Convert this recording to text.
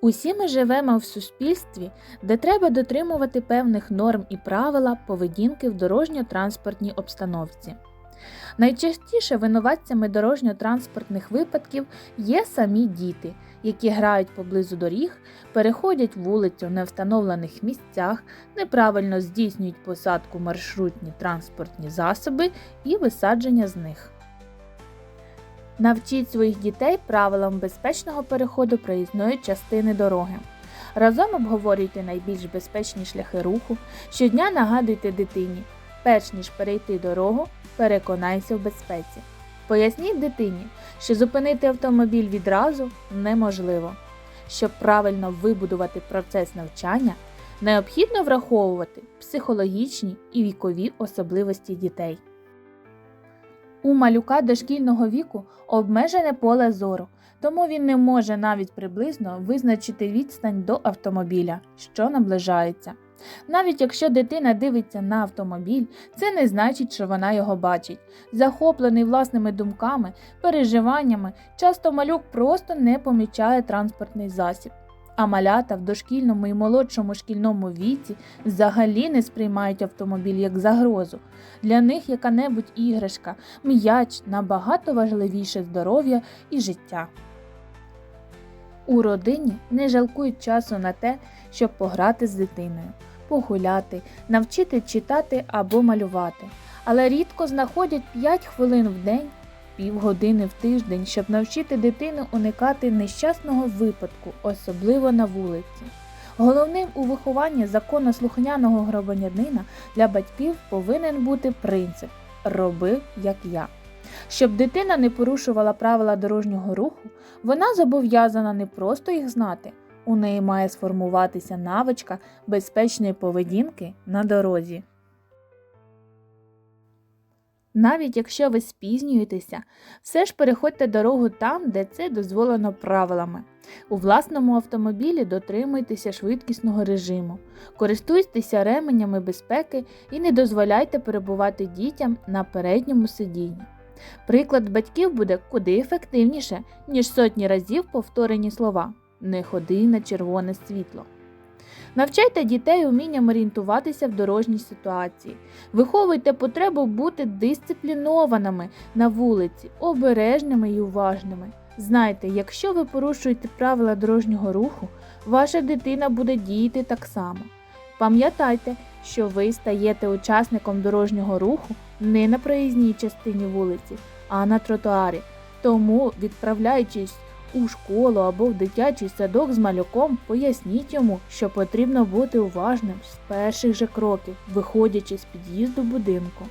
Усі ми живемо в суспільстві, де треба дотримувати певних норм і правила поведінки в дорожньо-транспортній обстановці. Найчастіше винуватцями дорожньо-транспортних випадків є самі діти, які грають поблизу доріг, переходять вулицю в невстановлених місцях, неправильно здійснюють посадку маршрутні транспортні засоби і висадження з них. Навчіть своїх дітей правилам безпечного переходу проїзної частини дороги. Разом обговорюйте найбільш безпечні шляхи руху. Щодня нагадуйте дитині, перш ніж перейти дорогу, переконайся в безпеці. Поясніть дитині, що зупинити автомобіль відразу неможливо. Щоб правильно вибудувати процес навчання, необхідно враховувати психологічні і вікові особливості дітей. У малюка дошкільного віку обмежене поле зору, тому він не може навіть приблизно визначити відстань до автомобіля, що наближається. Навіть якщо дитина дивиться на автомобіль, це не значить, що вона його бачить. Захоплений власними думками, переживаннями, часто малюк просто не помічає транспортний засіб. А малята в дошкільному і молодшому шкільному віці взагалі не сприймають автомобіль як загрозу. Для них яка-небудь іграшка, м'яч набагато важливіше здоров'я і життя. У родині не жалкують часу на те, щоб пограти з дитиною, погуляти, навчити читати або малювати, але рідко знаходять 5 хвилин в день, півгодини в тиждень, щоб навчити дитину уникати нещасного випадку, особливо на вулиці. Головним у вихованні законослухняного громадянина для батьків повинен бути принцип роби як я. Щоб дитина не порушувала правила дорожнього руху, вона зобов'язана не просто їх знати, у неї має сформуватися навичка безпечної поведінки на дорозі. Навіть якщо ви спізнюєтеся, все ж переходьте дорогу там, де це дозволено правилами. У власному автомобілі дотримуйтеся швидкісного режиму, користуйтеся ременями безпеки і не дозволяйте перебувати дітям на передньому сидінні. Приклад батьків буде куди ефективніше, ніж сотні разів повторені слова Не ходи на червоне світло. Навчайте дітей умінням орієнтуватися в дорожній ситуації. Виховуйте потребу бути дисциплінованими на вулиці, обережними і уважними. Знайте, якщо ви порушуєте правила дорожнього руху, ваша дитина буде діяти так само. Пам'ятайте, що ви стаєте учасником дорожнього руху не на проїзній частині вулиці, а на тротуарі. Тому, відправляючись у школу або в дитячий садок з малюком, поясніть йому, що потрібно бути уважним з перших же кроків, виходячи з під'їзду будинку.